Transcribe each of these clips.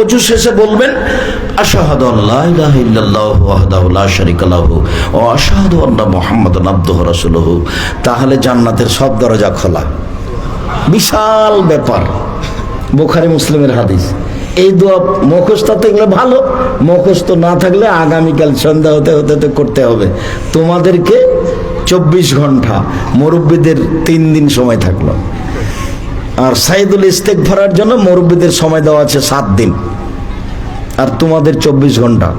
অজু শেষে বলবেন, আশাহাদু আল্লাহ ইলাহা ইল্লাল্লাহু ওয়াহদাহু লা শারীকা লাহু ওয়া আশহাদু আন্না মুহাম্মাদান আবদুহু রাসূলুহু। তাহলে জান্নাতের সব দরজা খোলা। বিশাল ব্যাপার। বোখারি মুসলিমের হাদিস। এই দোয়া মুখস্থ থাকলে ভালো। মুখস্থ না থাকলে আগামীকাল সন্ধ্যা হতে হতে হতে করতে হবে। তোমাদেরকে চব্বিশ ঘণ্টা মুরব্বীদের তিন দিন সময় থাকল। আর সাইদুল ইস্তেক ভরার জন্য মুরব্বীদের সময় দেওয়া আছে সাত দিন। আর তোমাদের চব্বিশ ঘণ্টা।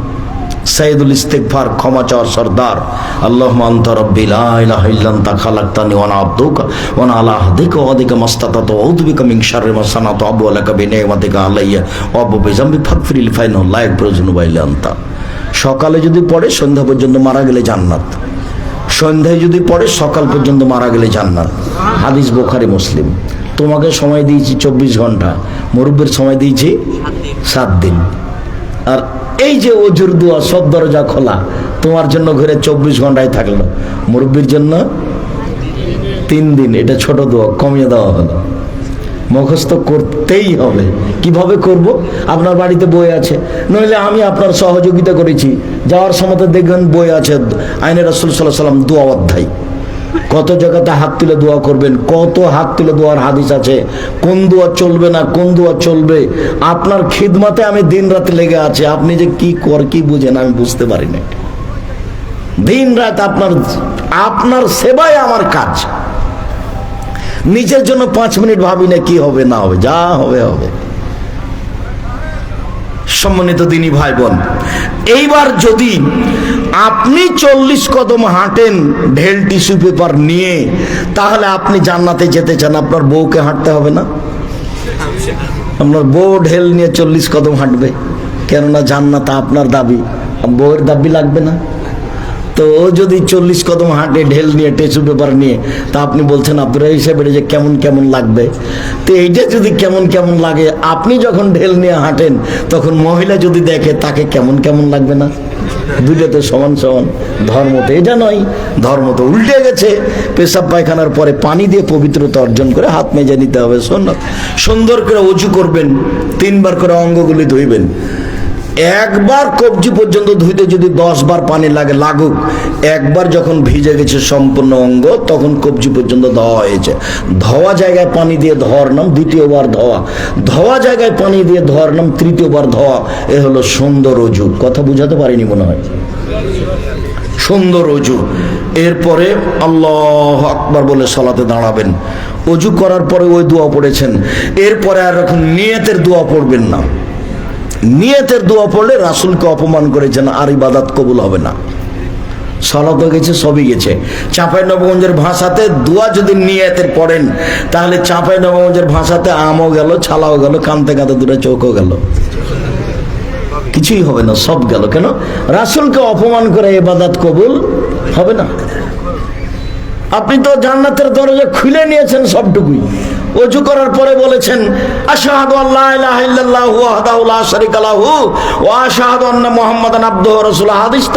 সাইদুল ইস্তেকফার, ক্ষমা চাওয়ার সর্দার। আল্লাহ আনতা রাব্বি, লা ইলাহা ইল্লা আনতা, খালাকতানি ওয়া আবদুকা ওয়া আলা আহদিকা ওয়া আদিকা মাস্তাতাতু, ওয়া আউযু বিকা মিন শাররি মা সানাতু আবু লাকা বিনিমাতিকা আলাইয়া, ওয়া আবু বিজামবি ফাগফিরিল, ফাইনাহু লা ইল্লা আনতা। সকালে যদি পড়ে, সন্ধ্যা পর্যন্ত মারা গেলে জান্নাত। সন্ধ্যায় যদি পড়ে, সকাল পর্যন্ত মারা গেলে জান্নাত। হাদিস বোখারি, মুসলিম। তোমাকে সময় দিয়েছি চব্বিশ ঘণ্টা, মুরব্বের সময় দিয়েছি সাত দিন। আর এই যে অজুর দোয়া, সব দরজা খোলা, তোমার জন্য ঘরে চব্বিশ ঘন্টায় থাকল। মুরব্বীর জন্য তিন দিন, এটা ছোট দোয়া, কমিয়ে দেওয়া হলো। মুখস্থ করতেই হবে। কীভাবে করব? আপনার বাড়িতে বই আছে। নইলে আমি আপনার সহযোগিতা করেছি। যাওয়ার সময় দেখবেন বই আছে। আইনের রসুল সাল্লাহ সাল্লাম দোয়া অধ্যায়। কত জায়গাতে হাত তুলে দোয়া করবেন, কত হাত তুলে দোয়ার হাদিস আছে। কোন দোয়া চলবে না, কোন দোয়া চলবে? আপনার খিদমাতে আমি দিন রাত লেগে আছে, আপনি যে কি কর, কি বুঝেন, আমি বুঝতে পারি না দিন রাত আপনার আপনার সেবায় আমার কাজ। নিজের জন্য পাঁচ মিনিট ভাবি না কি হবে, না হবে, যা হবে হবে। সম্মানিত দিনী ভাই বোন এইবার যদি আপনি চল্লিশ কদম হাঁটেন ঢেল টিস্যু পেপার নিয়ে, তাহলে আপনি জান্নাতে যেতে চান, আপনার বউকে হাঁটতে হবে না? আপনার বউ ঢেল নিয়ে চল্লিশ কদম হাঁটবে, কেননা জান্নাত আপনার দাবি বউয়ের দাবি লাগবে না। তো ও যদি চল্লিশ কদম হাঁটে, ঢেল নিয়ে টেসু পেপার নিয়ে, তা আপনি বলছেন আপনারা হিসেবে যে কেমন কেমন লাগবে? তো এইটা যদি কেমন কেমন লাগে, আপনি যখন ঢেল নিয়ে হাঁটেন, তখন মহিলা যদি দেখে, তাকে কেমন কেমন লাগবে না? দুইটা তো সমান সমান। ধর্ম তো এটা নয়, ধর্ম তো উল্টে গেছে। পেশাব পায়খানার পরে পানি দিয়ে পবিত্রতা অর্জন করে হাত মেজে নিতে হবে শোন সুন্দর করে উঁচু করবেন, তিনবার করে অঙ্গগুলি ধুইবেন। একবার কবজি পর্যন্ত ধুইতে যদি দশ বার পানি লাগে, লাগুক। একবার যখন ভিজে গেছে সম্পূর্ণ অঙ্গ, তখন কবজি পর্যন্ত ধোয়া হয়েছে। ধোয়া জায়গায় পানি দিয়ে ধোয়ার নাম দ্বিতীয়বার ধোয়া। ধোয়া জায়গায় পানি দিয়ে ধোয়ার নাম তৃতীয়বার ধোয়া। এ হলো সুন্দর অজু। কথা বুঝাতে পারিনি মনে হয়? সুন্দর অজু। এরপরে আল্লাহ আকবার বলে সলাতে দাঁড়াবেন। অজু করার পরে ওই দোয়া পড়েছেন। এরপরে আর এখন নিয়তের দোয়া পড়বেন না। নিয়তের দোয়া পড়লে রাসুলকে অপমান করেছেন, আর ইবাদাত কবুল হবে না। সলাত গেছে, সবই গেছে। চাঁপাই নবগঞ্জের ভাষাতে দোয়া যদি নিয়তের পড়েন, তাহলে চাঁপাই নবগঞ্জের ভাষাতে আমও গেল, ছালাও গেল, কানতে কাঁদতে দুটো চোখও গেল। কিছুই হবে না, সব গেল। কেন? রাসুলকে অপমান করে এবাদাত কবুল হবে না। আপনি তো জান্নাতের দরজা খুলে নিয়েছেন সবটুকুই। অজু করার পরে বলেছেন, আশাহাদু আল্লাহ ইলাহা ইল্লাল্লাহু ওয়াহদাহু লা লাহু ওয়া আশহাদু আন্না মুহাম্মাদান আবদুহু ওয়া রাসূলুহু। হাদিস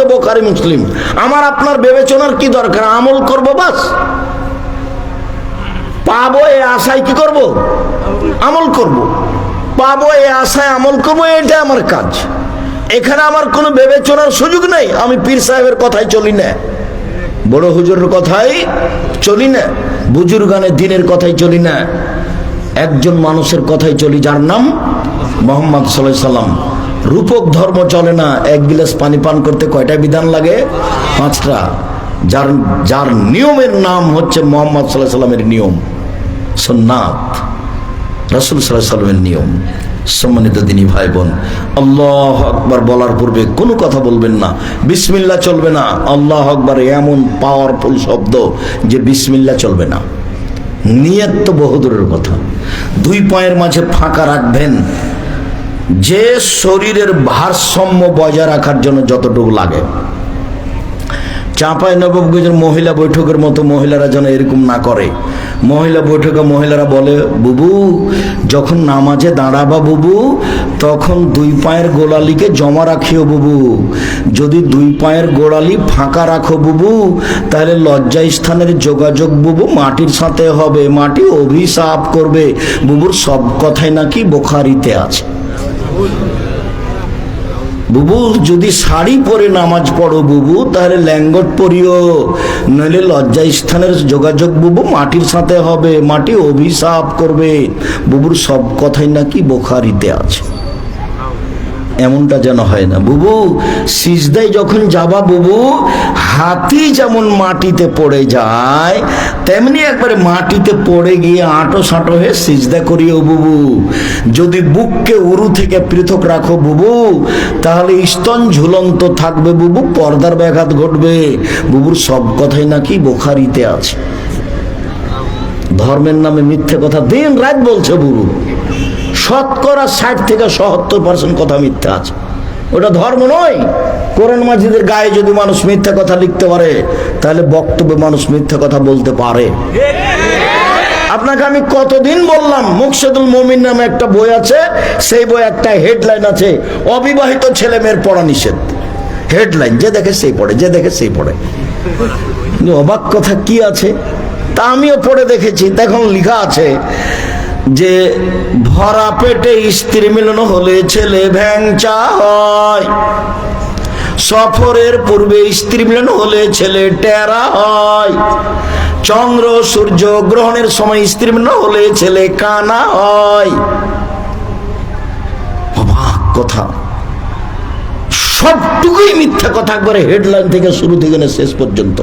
মুসলিম। আমার আপনার বিবেচনার কি দরকার? আমল করব বাস। পাবো এই আশায় কি করব? আমল করব। পাবো এই আশায় আমল করব, এটা আমার কাজ। এখানে আমার কোনো বিবেচনার সুযোগ নেই। আমি পীর সাহেবের কথাই চলি না। বড় হুজুরের কথাই চলি না। বুজুর্গানের দিনের কথাই চলি না। একজন মানুষের কথাই চলি, যার নাম মোহাম্মদ সাল্লাম। রূপক ধর্ম চলে না, এক গিলাস পানি পান করতে কয়টা বিধান লাগে? পাঁচটা। যার যার নিয়মের নাম হচ্ছে মোহাম্মদ সাল্লাহ সাল্লামের নিয়ম। সোননাথ রসুল সাল্লাহ সাল্লামের নিয়ম। সম্মানিত দিনী ভাই বোন আল্লাহ আকবার বলার পূর্বে কোনো কথা বলবেন না। বিসমিল্লা চলবে না। আল্লাহ আকবার এমন পাওয়ারফুল শব্দ যে বিসমিল্লা চলবে না। নিয়ত তো বহুদূরের কথা। দুই পায়ের মাঝে ফাঁকা রাখবেন। যে শরীরের ভারসাম্য বজায় রাখার জন্য যতটুকু লাগে। চাঁপাই নবাবগঞ্জের মহিলা বৈঠকের মতো মহিলারা যেন এরকম না করে। মহিলা বৈঠকে মহিলারা বলে, বুবু, যখন নামাজে দাঁড়াবা বুবু, তখন দুই পায়ের গোড়ালিকে জমা রাখিও বুবু। যদি দুই পায়ের গোড়ালি ফাঁকা রাখো বুবু, তাহলে লজ্জা স্থানের যোগাযোগ বুবু মাটির সাথে হবে, মাটি অভিশাপ করবে। বুবুর সব কথাই নাকি বোখারিতে আছে। বুবু, যদি শাড়ি পরে নামাজ পড়ো বুবু, তাহলে ল্যাঙ্গট পরিও। নইলে লজ্জা স্থানের যোগাযোগ বুবু মাটির সাথে হবে, মাটি অভিশাপ করবে। বুবুর সব কথাই নাকি বোখারিতে আছে। এমনটা যেন হয় না। বুবু, সিজদায় যখন যাবা বুবু হাতি যেমন মাটিতে পড়ে যায়, তেমনি একবারে মাটিতে পড়ে গিয়ে আঁটো সাঁটো হয়ে সিজদা করিও বুবু। যদি বুককে উরু থেকে পৃথক রাখো বুবু, তাহলে স্তন ঝুলন্ত থাকবে বুবু, পর্দার ব্যাঘাত ঘটবে। বুবুর সব কথাই নাকি বোখারিতে আছে। ধর্মের নামে মিথ্যে কথা দিন রাত বলছে বুবু। শতকরা ষাট থেকে সত্তর পার্সেন্ট কথা মিথ্যা আছে। ওটা ধর্ম নয়। কোরআন মাজিদের গায়ে যদি মানুষ মিথ্যা কথা লিখতে পারে, তাহলে বক্তব্যে মানুষ মিথ্যা কথা বলতে পারে। আপনাকে আমি কতদিন বললাম, মুকসেদুল মমিন নামে একটা বই আছে, সেই বই একটা হেডলাইন আছে, অবিবাহিত ছেলে মেয়ের পড়া নিষেধ। হেডলাইন, যে দেখে সেই পড়ে, যে দেখে সেই পড়ে। অবাক কথা কি আছে? তা আমিও পড়ে দেখেছি, দেখুন, লেখা আছে যে ভরা পেটে স্ত্রী মিলন হলে ছেলে ভ্যাংচা হয়। সফরের পূর্বে স্ত্রী মিলন হলে ছেলে টেরা হয়। চন্দ্র সূর্য গ্রহণের সময় স্ত্রী মিলন হলে ছেলে কানা হয়। অবাক কথা। সবটুকুই মিথ্যা কথা একবারে হেডলাইন থেকে শুরু থেকে শেষ পর্যন্ত।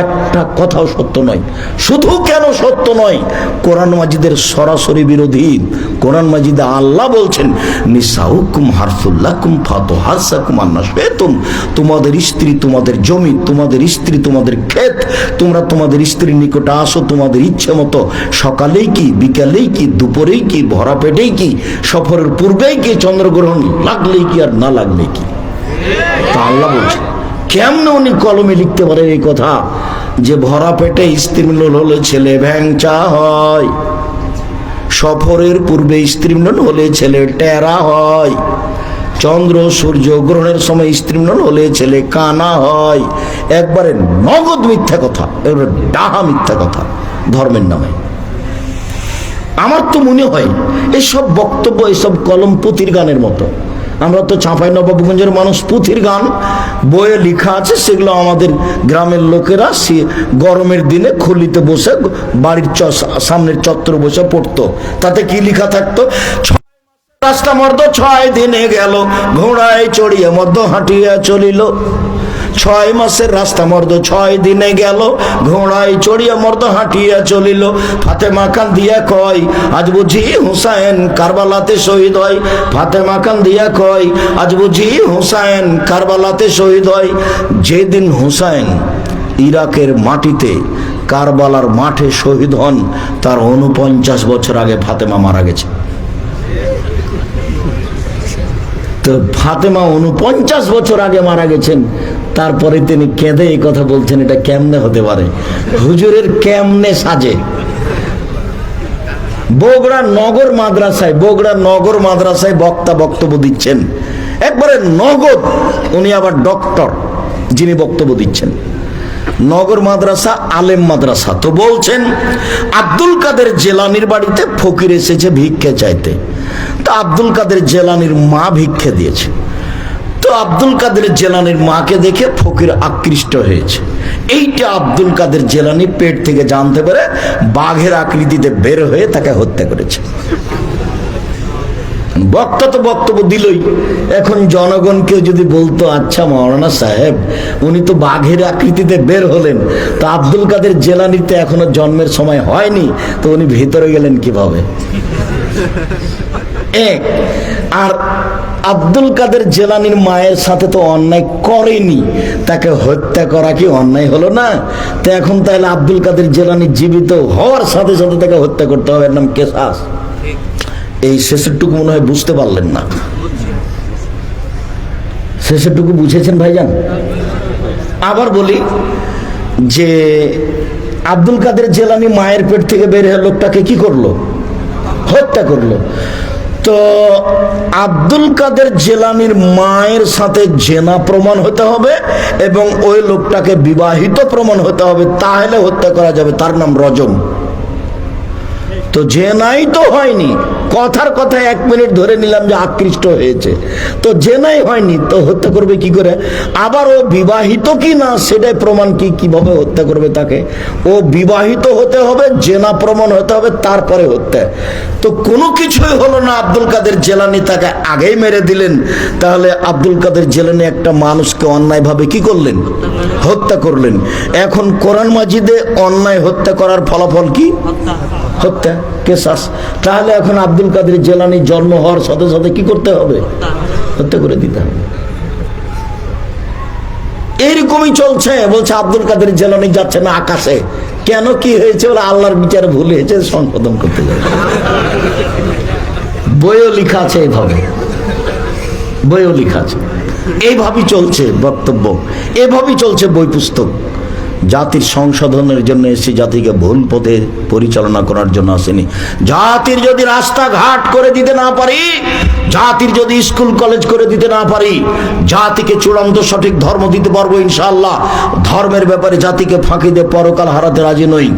একটা কথাও সত্য নয়। শুধু কেন সত্য নয়, কোরআন মাজিদের সরাসরি বিরোধী। কোরআন মাজিদে আল্লাহ বলছেন, নিসাউকুম হারফুল্লাকুম ফাতো হাসাকুম আন্নাস বেতুম তোমাদের স্ত্রী, তোমাদের জমি, তোমাদের স্ত্রী, তোমাদের ক্ষেত, তোমরা তোমাদের স্ত্রীর নিকটে আসো, তোমাদের ইচ্ছে মতো। সকালেই কি, বিকালেই কি, দুপুরেই কি, ভরা পেটেই কি, সফরের পূর্বেই কি, চন্দ্রগ্রহণ লাগলেই কি আর না লাগলেই কি? তা আল্লাহ বলছেন। কেমনে উনি কলমে লিখতে পারেন এই কথা? যে ভরা পেটে স্ত্রী মিলন হলে ছেলে ভ্যাংচা হয়। সফরের পূর্বে স্ত্রী মিলন হলে ছেলে টেরা হয়। চন্দ্র, সূর্য গ্রহণের সময় স্ত্রী মিলন হলে ছেলে কানা হয়। একবারে নগদ মিথ্যা কথা এবারে ডাহা মিথ্যা কথা ধর্মের নামে। আমার তো মনে হয়, এসব বক্তব্য, এসব কলম পুতির গানের মতো। আমরা তো চাঁপাই নবাবগঞ্জের মানুষ, পুঁথির গান, বইয়ে লিখা আছে, সেগুলো আমাদের গ্রামের লোকেরা সে গরমের দিনে খুলিতে বসে বাড়ির চ- সামনের চত্বর বসে পড়তো। তাতে কি লেখা থাকতো? রাস্তা মর্দ, ছয় দিনে গেল, ঘোড়ায় চড়িয়ে মধ্য হাঁটিয়া চলিল। ছয় মাসের রাস্তা মর্দ, ছয় দিনে গেল, ঘোড়ায় চড়িয়া মর্দ হাঁটিয়া চলিল। ফাতেমা খান দিয়া কয়, আজ বুঝি হুসাইন কারবালাতে শহীদ হয়। ফাতেমা খান দিয়া কয়, আজ বুঝি হুসাইন কারবালাতে শহীদ হয়। যেদিন হুসাইন ইরাকের মাটিতে কারবালার মাঠে শহীদ হন, তার উনপঞ্চাশ বছর আগে ফাতেমা মারা গেছে। তো ফাতেমা উনপঞ্চাশ বছর আগে মারা গেছেন। তারপরে তিনি কেঁদে এই কথা বলছেন, এটা কেমনে হতে পারে? হুজুরের কেমনে সাজে? বগুড়া নগর মাদ্রাসায়, বগুড়া নগর মাদ্রাসায় বক্তা বক্তব্য দিচ্ছেন। একবারে নগদ, উনি আবার ডক্টর, যিনি বক্তব্য দিচ্ছেন। নগর মাদ্রাসা, আলেম মাদ্রাসা। তো বলছেন, আব্দুল কাদের জেলানির বাড়িতে ফকির এসেছে ভিক্ষে চাইতে। তো আব্দুল কাদের জেলানির মা ভিক্ষে দিয়েছে। তো আব্দুল কাদের জেলানির মাকে দেখে ফকির আকৃষ্ট হয়েছে। এইটা আব্দুল কাদের জেলানি পেট থেকে জানতে পারে বাঘের আকৃতিতে বের হয়ে তাকে হত্যা করেছে। বক্তা তো বক্তব্য দিলই। এখন জনগণকেও যদি বলতো আচ্ছা মৌলানা সাহেব, উনি তো বাঘের আকৃতিতে বের হলেন, তো আব্দুল কাদের জেলানিতে এখনও জন্মের সময় হয়নি, তো উনি ভেতরে গেলেন কীভাবে? এক, আর আব্দুল কাদের জেলানির মায়ের সাথে তো অন্যায় করেনি, তাকে হত্যা করা কি অন্যায় হলো না? তো এখন তাহলে আব্দুল কাদের জেলানি জীবিত হওয়ার সাথে সাথে তাকে হত্যা করতে হবে, এর নাম কেসাস এই শেষেরটুকু মনে হয় বুঝতে পারলেন না। শেষেরটুকু বুঝেছেন ভাইজান? আবার বলি যে আব্দুল কাদের জেলানি মায়ের পেট থেকে বের হয়ে লোকটাকে কি করল? হত্যা করল। তো আব্দুল কাদের জেলানির মায়ের সাথে জেনা প্রমাণ হতে হবে এবং ওই লোকটাকে বিবাহিত প্রমাণ হতে হবে, তাহলে হত্যা করা যাবে। তার নাম রজম। তো জেনাই তো হয়নি। কথার কথা এক মিনিট ধরে নিলাম যে আকৃষ্ট হয়েছে। তো জেনাই হয়নি, তো হত্যা করবে কি করে? আবার ও বিবাহিত কি না, সেটাই প্রমাণ কি কীভাবে হত্যা করবে তাকে? ও বিবাহিত হতে হবে, জেনা প্রমাণ হতে হবে, তারপরে হত্যা। তো কোনো কিছুই হলো না, আব্দুল কাদের জেলানি তাকে আগেই মেরে দিলেন। তাহলে আব্দুল কাদের জেলানি একটা মানুষকে অন্যায়ভাবে কি করলেন? হত্যা করলেন। এখন কোরআন মাজিদে অন্যায় হত্যা করার ফলাফল কি? হত্যা কেসাস তাহলে এখন আব্দুল কাদের জেলানি জন্ম হওয়ার সাথে সাথে কি করতে হবে? হত্যা করে দিতে হবে। এইরকমই চলছে, বলছে আব্দুল কাদের জেলানি যাচ্ছে না আকাশে। কেন কি হয়েছে? বলে আল্লাহর বিচারে ভুল হয়েছে, সংশোধন করতে যাবে। বইও লেখা আছে এইভাবে। বইও লেখা আছে। এইভাবেই চলছে বক্তব্য। এভাবেই চলছে বই পুস্তক। জাতির সংশোধনের জন্য এসে জাতিকে ভুল পথে পরিচালনা করার জন্য আসেনি। জাতির যদি রাস্তাঘাট করে দিতে না পারি, জাতির যদি স্কুল, কলেজ করে দিতে না পারি, জাতিকে চূড়ান্ত সঠিক ধর্ম দিতে পারব ইনশাল্লাহ ধর্মের ব্যাপারে জাতিকে ফাঁকি দিয়ে পরকাল হারাতে রাজি নই।